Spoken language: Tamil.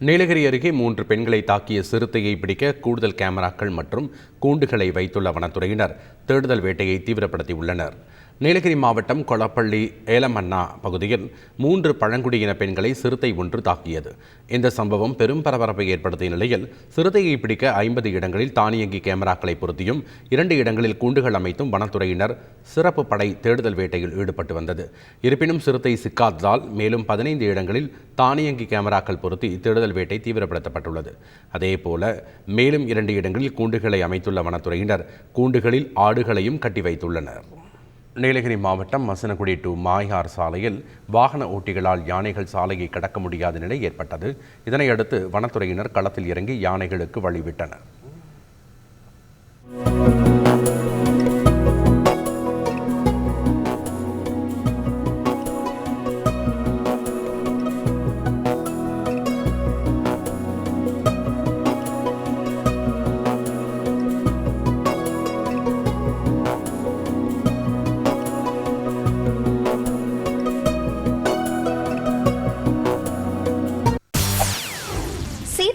நீலகிரி அருகே மூன்று பெண்களை தாக்கிய சிறுத்தையை பிடிக்க கூடுதல் கேமராக்கள் மற்றும் கூண்டுகளை வைத்துள்ள வனத்துறையினர் தேடுதல் வேட்டையை தீவிரப்படுத்தியுள்ளனர். நீலகிரி மாவட்டம் கொளப்பள்ளி ஏலமன்னா பகுதியில் மூன்று பழங்குடியின பெண்களை சிறுத்தை ஒன்று தாக்கியது. இந்த சம்பவம் பெரும் பரபரப்பை ஏற்படுத்திய நிலையில் சிறுத்தையை பிடிக்க ஐம்பது இடங்களில் தானியங்கி கேமராக்களை பொருத்தியும் இரண்டு இடங்களில் கூண்டுகள் அமைத்தும் வனத்துறையினர் சிறப்பு படை தேடுதல் வேட்டையில் ஈடுபட்டு வந்தது. இருப்பினும் சிறுத்தை சிக்காததால் மேலும் பதினைந்து இடங்களில் தானியங்கி கேமராக்கள் பொருத்தி தேடுதல் வேட்டை தீவிரப்படுத்தப்பட்டுள்ளது. அதேபோல மேலும் இரண்டு இடங்களில் கூண்டுகளை அமைத்துள்ள வனத்துறையினர் கூண்டுகளில் ஆடுகளையும் கட்டி வைத்துள்ளனர். நீலகிரி மாவட்டம் மசனகுடி டு மாயார் சாலையில் வாகன ஓட்டிகளால் யானைகள் சாலையை கடக்க முடியாத நிலை ஏற்பட்டது. இதனையடுத்து வனத்துறையினர் களத்தில் இறங்கி யானைகளுக்கு வழிவிட்டனர்.